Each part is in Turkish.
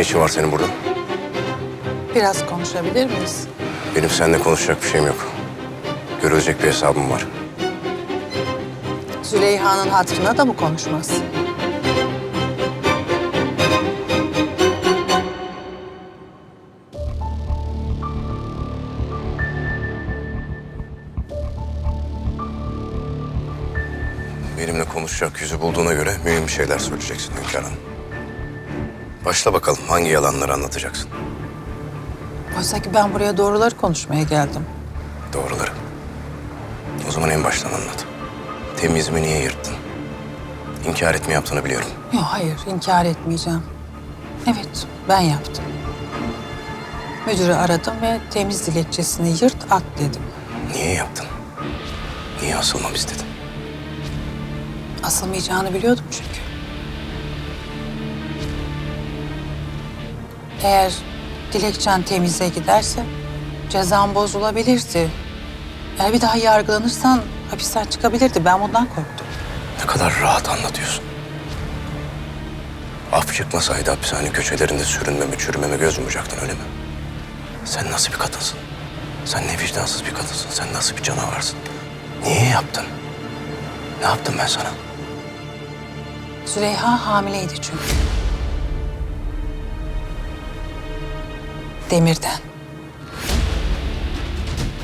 işin var senin burada? Biraz konuşabilir miyiz? Benim seninle konuşacak bir şeyim yok. Görülecek bir hesabım var. Züleyha'nın hatırına da mı konuşmaz? Benimle konuşacak yüzü bulduğuna göre mühim şeyler söyleyeceksin Hünkar Hanım. Başla bakalım hangi yalanları anlatacaksın? Oysa ki ben buraya doğruları konuşmaya geldim. Doğruları. O zaman en baştan anlat. Temizimi niye yırttın? İnkar etme yaptığını biliyorum. Yok hayır, inkar etmeyeceğim. Evet, ben yaptım. Müdürü aradım ve temiz dilekçesini yırt at dedim. Niye yaptın? Niye asılmam istedin? Asılmayacağını biliyordum çünkü. Eğer dilekçen temize giderse cezan bozulabilirdi. Eğer bir daha yargılanırsan hapisten çıkabilirdi. Ben bundan korktum. Ne kadar rahat anlatıyorsun. Af çıkmasaydı hapishane köşelerinde sürünmeme, çürümeme göz yumacaktın öyle mi? Sen nasıl bir kadınsın? Sen ne vicdansız bir kadınsın, sen nasıl bir canavarsın? Niye yaptın? Ne yaptım ben sana? Züleyha hamileydi çünkü. Demir'den.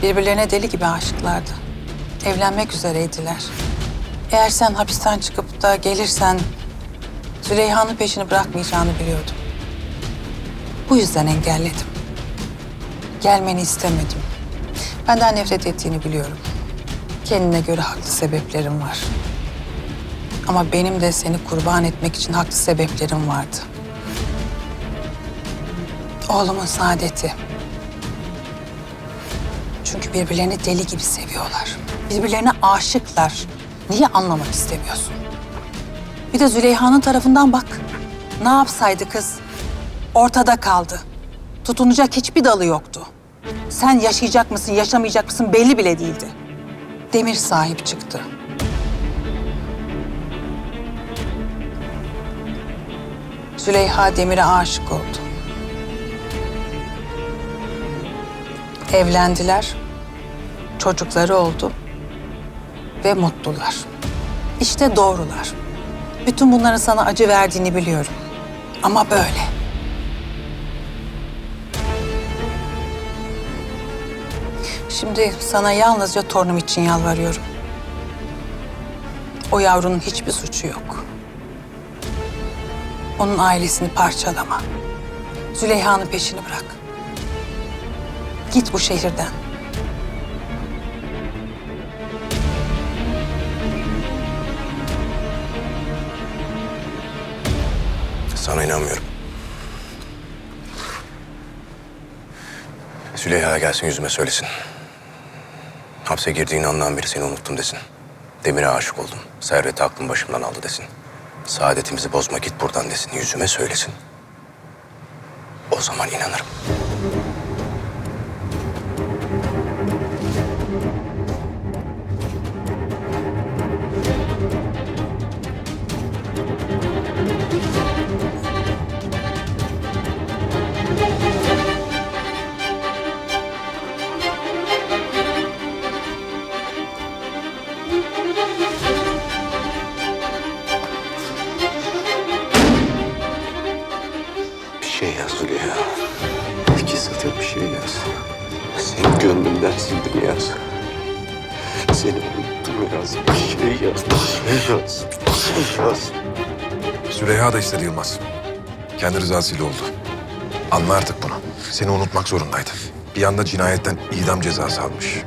Birbirlerine deli gibi aşıklardı. Evlenmek üzereydiler. Eğer sen hapisten çıkıp da gelirsen Züleyha'nın peşini bırakmayacağını biliyordum. Bu yüzden engelledim. Gelmeni istemedim. Benden nefret ettiğini biliyorum. Kendine göre haklı sebeplerim var. Ama benim de seni kurban etmek için haklı sebeplerim vardı. Oğlumun saadeti. Çünkü birbirlerini deli gibi seviyorlar. Birbirlerine aşıklar. Niye anlamak istemiyorsun? Bir de Züleyha'nın tarafından bak. Ne yapsaydı kız? Ortada kaldı. Tutunacak hiçbir dalı yoktu. Sen yaşayacak mısın, yaşamayacak mısın belli bile değildi. Demir sahip çıktı. Züleyha Demir'e aşık oldu. Evlendiler, çocukları oldu ve mutlular. İşte doğrular. Bütün bunların sana acı verdiğini biliyorum. Ama böyle. Şimdi sana yalnızca torunum için yalvarıyorum. O yavrunun hiçbir suçu yok. Onun ailesini parçalama. Züleyha'nın peşini bırak. Git bu şehirden. Sana inanmıyorum. Züleyha gelsin yüzüme söylesin. Hapse girdiğin andan beri seni unuttum desin. Demir'e aşık oldum. Serveti aklım başımdan aldı desin. Saadetimizi bozma git buradan desin. Yüzüme söylesin. O zaman inanırım. Yaz. Züleyha da istedi Yılmaz. Kendi rızasıyla oldu. Anla artık bunu. Seni unutmak zorundaydı. Bir anda cinayetten idam cezası almış.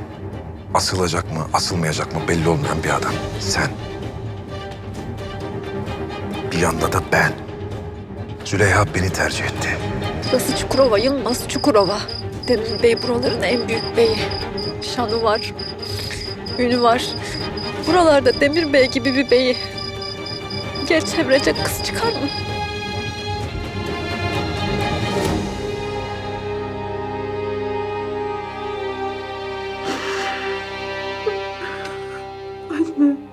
Asılacak mı, asılmayacak mı belli olmayan bir adam. Sen. Bir yanda da ben. Züleyha beni tercih etti. Burası Çukurova, Yılmaz Çukurova. Demir Bey buraların en büyük beyi. Şanı var, ünü var. Buralarda Demir Bey gibi bir beyi. Gel çevirecek kız çıkar mı? Yapma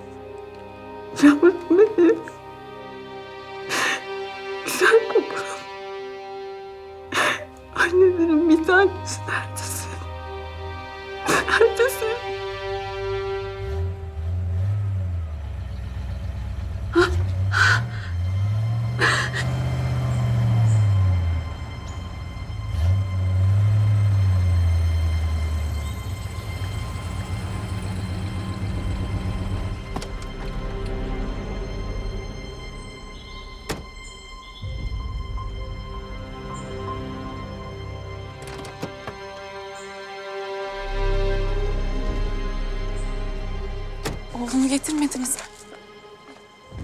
Oğlumu getirmediniz mi?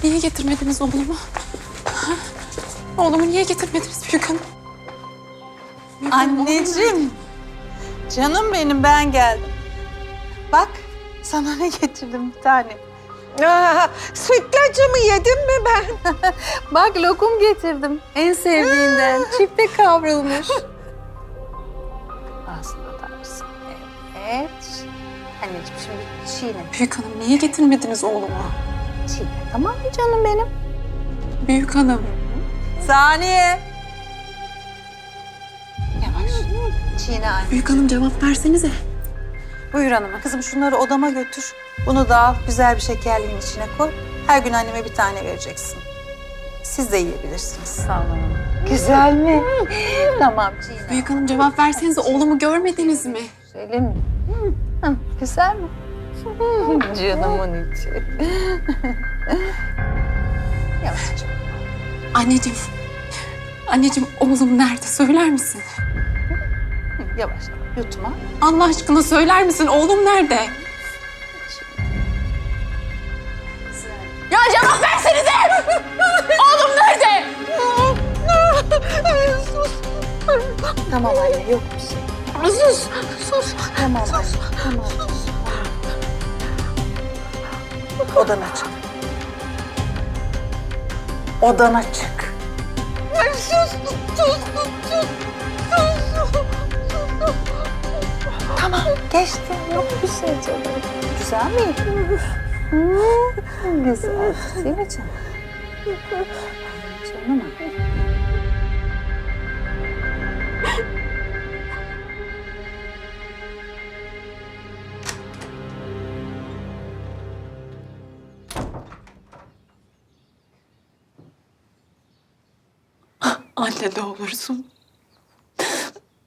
Niye getirmediniz oğlumu? Ha? Oğlumu niye getirmediniz Büyük Hanım? Büyük Hanım, oğlumu- Anneciğim. Canım benim ben geldim. Bak sana ne getirdim bir tane. Aa, sütlacımı yedim mi ben? Bak lokum getirdim. En sevdiğinden. Çifte kavrulmuş. Aslında atar mısın? Evet. Anneciğim şimdi çiğne. Büyük Hanım niye getirmediniz oğlumu? Çiğne tamam mı canım benim? Büyük Hanım. Saniye. Yavaş. Çiğne anne. Büyük Hanım cevap versenize. Buyur hanıma. Kızım şunları odama götür. Bunu da al, güzel bir şekerliğin içine koy. Her gün anneme bir tane vereceksin. Siz de yiyebilirsiniz. Sağ olun. Güzel mi? tamam Çiğne. Büyük Hanım cevap versenize oğlumu görmediniz mi? Güzelim. Hı, güzel mi? Canımın içi. Yavaşça. Anneciğim. Anneciğim oğlum nerede söyler misin? Yavaş. Yutma. Allah aşkına söyler misin oğlum nerede? Ya cevap versenize! oğlum nerede? Tamam anne yok bir şey. Sus, sus. Tamam anne. Tamam. Odana çık. Odana çık. Tamam geçti. Yok bir şey canım. Güzel mi? Güzel. Değil mi canım? Canım. Anne ne olursun.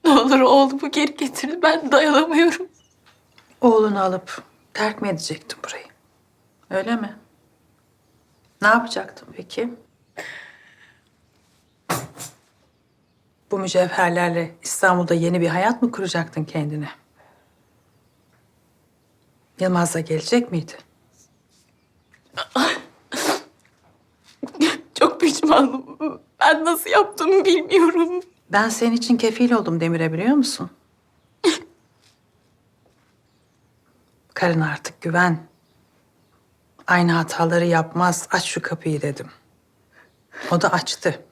Ne olur oğlumu geri getir. Ben dayanamıyorum. Oğlunu alıp terk mi edecektin burayı? Öyle mi? Ne yapacaktın peki? Bu mücevherlerle İstanbul'da yeni bir hayat mı kuracaktın kendine? Yılmaz da gelecek miydi? Çok pişmanım. Ben nasıl yaptığımı bilmiyorum. Ben senin için kefil oldum Demir'e biliyor musun? Karına artık güven. Aynı hataları yapmaz. Aç şu kapıyı dedim. O da açtı.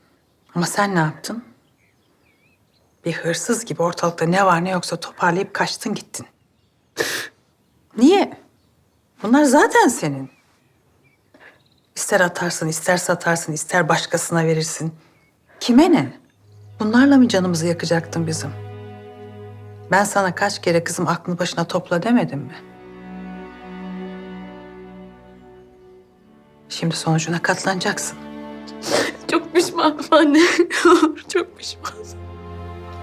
Ama sen ne yaptın? Bir hırsız gibi ortalıkta ne var ne yoksa toparlayıp kaçtın gittin. Niye? Bunlar zaten senin. İster atarsın, ister satarsın, ister başkasına verirsin. Kime ne? Bunlarla mı canımızı yakacaktın bizim? Ben sana kaç kere kızım aklını başına topla demedim mi? Şimdi sonucuna katlanacaksın. Çok pişmanım anne. Çok pişmanım.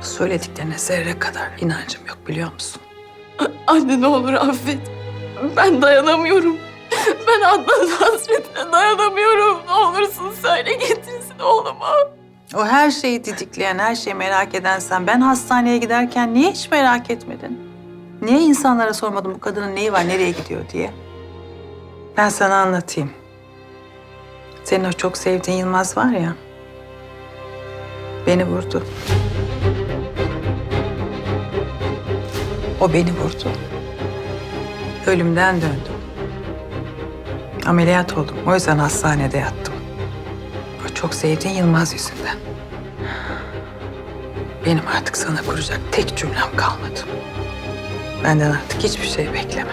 Söylediklerine zerre kadar inancım yok biliyor musun? Anne ne olur affet. Ben dayanamıyorum. Ben Adnan'ın hasretine dayanamıyorum. Ne olursun söyle getirsin oğlumu. O her şeyi didikleyen, her şeyi merak eden sen. Ben hastaneye giderken niye hiç merak etmedin? Niye insanlara sormadın bu kadının neyi var, nereye gidiyor diye? Ben sana anlatayım. Senin o çok sevdiğin Yılmaz var ya. Beni vurdu. O beni vurdu. Ölümden döndüm. Ameliyat oldum. O yüzden hastanede yattım. O çok sevdiğin Yılmaz yüzünden. Benim artık sana kuracak tek cümlem kalmadı. Benden artık hiçbir şey bekleme.